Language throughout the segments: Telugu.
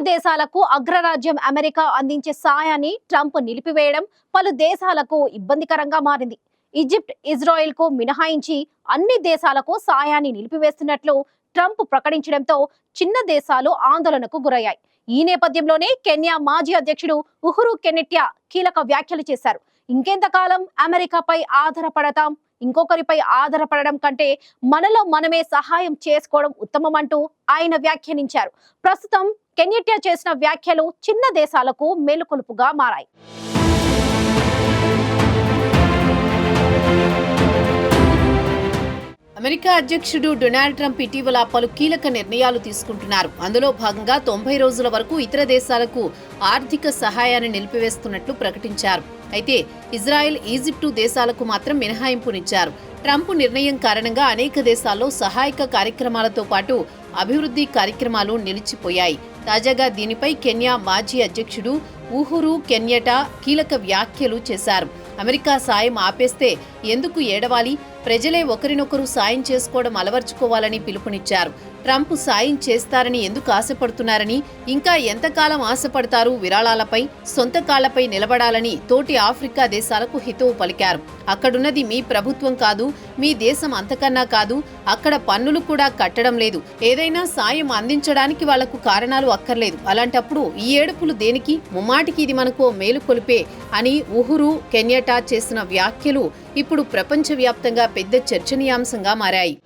దేశాలకు అగ్రరాజ్యం అమెరికా అందించే సాయాన్ని ట్రంప్ నిలిపివేయడం పలు దేశాలకు ఇబ్బందికరంగా మారింది. ఈజిప్ట్ ఇజ్రాయెల్కు మినహాయించి అన్ని దేశాలకు సాయాన్ని నిలిపివేస్తున్నట్లు ట్రంప్ ప్రకటించడంతో చిన్న దేశాలు ఆందోళనకు గురయ్యాయి. ఈ నేపథ్యంలోనే కెన్యా మాజీ అధ్యక్షుడు ఉహురు కెనెట్యా కీలక వ్యాఖ్యలు చేశారు. ఇంకెంతకాలం అమెరికాపై ఆధారపడతాం? ఇంకొకరిపై ఆధారపడడం కంటే మనలో మనమే సహాయం చేసుకోవడం ఉత్తమమంటూ ఆయన వ్యాఖ్యానించారు. ప్రస్తుతం కెన్యటియా చేసిన వ్యాఖ్యలు చిన్న దేశాలకు మేలుకొలుపుగా మారాయి. అమెరికా అధ్యక్షుడు డొనాల్డ్ ట్రంప్ ఇటీవల పలు కీలక నిర్ణయాలు తీసుకుంటున్నారు. అందులో భాగంగా తొంభై రోజుల వరకు ఇతర దేశాలకు ఆర్థిక సహాయాన్ని నిలిపివేస్తున్నట్లు ప్రకటించారు. అయితే ఇజ్రాయెల్ ఈజిప్టు దేశాలకు మాత్రం మినహాయింపునిచ్చారు. ట్రంప్ నిర్ణయం కారణంగా అనేక దేశాల్లో సహాయక కార్యక్రమాలతో పాటు అభివృద్ధి కార్యక్రమాలు నిలిచిపోయాయి. తాజాగా దీనిపై కెన్యా మాజీ అధ్యక్షుడు ఊహురు కెన్యటా కీలక వ్యాఖ్యలు చేశారు. అమెరికా సాయం ఆపేస్తే ఎందుకు ఏడవాలి? ప్రజలే ఒకరినొకరు సాయం చేసుకోవడం అలవర్చుకోవాలని పిలుపునిచ్చారు. ట్రంప్ సాయం చేస్తారని ఎందుకు ఆశపడుతున్నారని ఇంకా ఎంతకాలం ఆశపడతారు విరాళాలపై సొంత కాళ్ళపై నిలబడాలని తోటి ఆఫ్రికా దేశాలకు హితవు పలికారు. అక్కడున్నది మీ ప్రభుత్వం కాదు మీ దేశం అంతకన్నా కాదు అక్కడ పన్నులు కూడా కట్టడం లేదు. ఏదైనా సాయం అందించడానికి వాళ్ళకు కారణాలు అక్కర్లేదు. అలాంటప్పుడు ఈ ఏడుపులు దేనికి? ముమ్మాటికి ఇది మనకు మేలు కొలిపే అని ఉహురు కెన్యటా చేసిన వ్యాఖ్యలు ఇప్పుడు ప్రపంచవ్యాప్తంగా పెద్ద చర్చనీయాంశంగా మారాయి.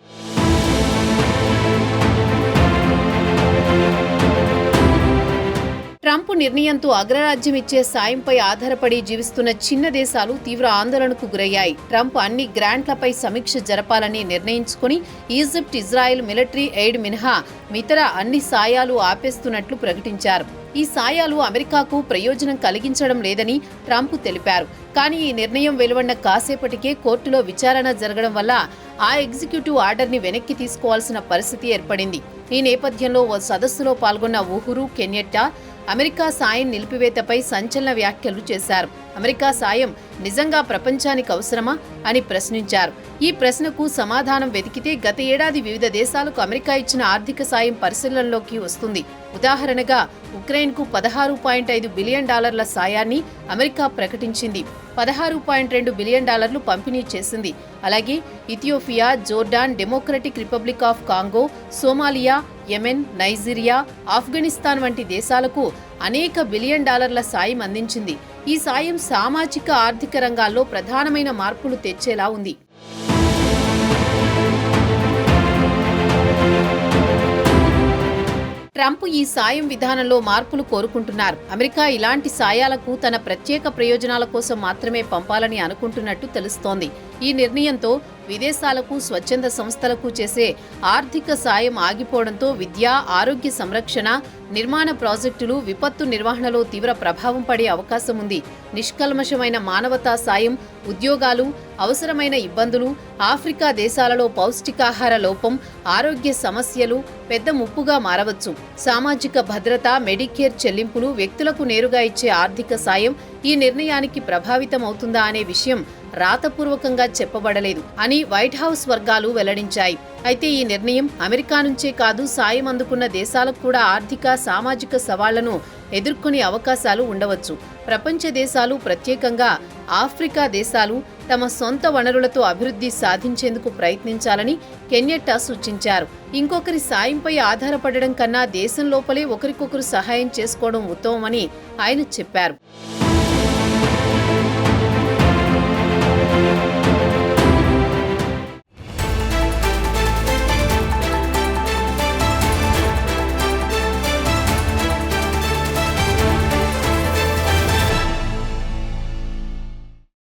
ట్రంప్ నిర్ణయంతో అగ్రరాజ్యం ఇచ్చే సాయంపై ఆధారపడి జీవిస్తున్న చిన్న దేశాలు తీవ్ర ఆందోళనకు గురయ్యాయి. ట్రంప్ అన్ని గ్రాంట్లపై సమీక్ష జరపాలని నిర్ణయించుకుని ఈజిప్ట్ ఇజ్రాయెల్ మిలిటరీ ఎయిడ్ మినహా మితర అన్ని సాయాలు ఆపేస్తున్నట్లు ప్రకటించారు. ఈ సాయాలు అమెరికాకు ప్రయోజనం కలిగించడం లేదని ట్రంప్ తెలిపారు. కానీ ఈ నిర్ణయం వెలువడిన కాసేపటికే కోర్టులో విచారణ జరగడం వల్ల ఆ ఎగ్జిక్యూటివ్ ఆర్డర్ని వెనక్కి తీసుకోవాల్సిన పరిస్థితి ఏర్పడింది. ఈ నేపథ్యంలో ఓ సదస్సులో పాల్గొన్న ఉహురు కెన్యట్టా అమెరికా సాయం నిలిపివేతపై సంచలన వ్యాఖ్యలు చేశారు. అమెరికా సాయం నిజంగా ప్రపంచానికి అవసరమా అని ప్రశ్నించారు. ఈ ప్రశ్నకు సమాధానం వెతికితే గత ఏడాది వివిధ దేశాలకు అమెరికా ఇచ్చిన ఆర్థిక సాయం పరిశీలనలోకి వస్తుంది. ఉదాహరణగా ఉక్రెయిన్కు పదహారు పాయింట్ ఐదు బిలియన్ డాలర్ల సాయాన్ని అమెరికా ప్రకటించింది. పదహారు పాయింట్ రెండు బిలియన్ డాలర్లు పంపిణీ చేసింది. అలాగే Ethiopia Jordan Democratic Republic of Congo Somalia Yemen Nigeria Afghanistan వంటి దేశాలకు అనేక బిలియన్ డాలర్ల సాయం అందించింది. ఈ సాయం సామాజిక ఆర్థిక రంగాల్లో ప్రధానమైన మార్పులు తెచ్చేలా ఉంది. ట్రంప్ ఈ సాయం విధానంలో మార్పులు కోరుకుంటున్నారు. అమెరికా ఇలాంటి సాయాలకు తన ప్రత్యేక ప్రయోజనాల కోసం మాత్రమే పంపాలని అనుకుంటున్నట్టు తెలుస్తోంది. ఈ నిర్ణయంతో విదేశాలకు స్వచ్ఛంద సంస్థలకు చేసే ఆర్థిక సాయం ఆగిపోవడంతో విద్య ఆరోగ్య సంరక్షణ నిర్మాణ ప్రాజెక్టులు విపత్తు నిర్వహణలో తీవ్ర ప్రభావం పడే అవకాశం ఉంది. నిష్కల్మషమైన మానవతా సాయం ఉద్యోగాలు అవసరమైన ఇబ్బందులు ఆఫ్రికా దేశాలలో పౌష్టికాహార లోపం ఆరోగ్య సమస్యలు పెద్ద ముప్పుగా మారవచ్చు. సామాజిక భద్రత మెడికేర్ చెల్లింపులు వ్యక్తులకు నేరుగా ఇచ్చే ఆర్థిక సాయం ఈ నిర్ణయానికి ప్రభావితం అవుతుందా అనే విషయం రాతపూర్వకంగా చెప్పబడలేదు అని వైట్ హౌస్ వర్గాలు వెల్లడించాయి. అయితే ఈ నిర్ణయం అమెరికా నుంచే కాదు సాయం అందుకున్న దేశాలకు కూడా ఆర్థిక సామాజిక సవాళ్ళను ఎదుర్కొనే అవకాశాలు ఉండవచ్చు. ప్రపంచ దేశాలు ప్రత్యేకంగా ఆఫ్రికా దేశాలు తమ సొంత వనరులతో అభివృద్ధి సాధించేందుకు ప్రయత్నించాలని కెన్యట్టా సూచించారు. ఇంకొకరి సాయంపై ఆధారపడడం కన్నా దేశం లోపలే ఒకరికొకరు సహాయం చేసుకోవడం ఉత్తమమని ఆయన చెప్పారు.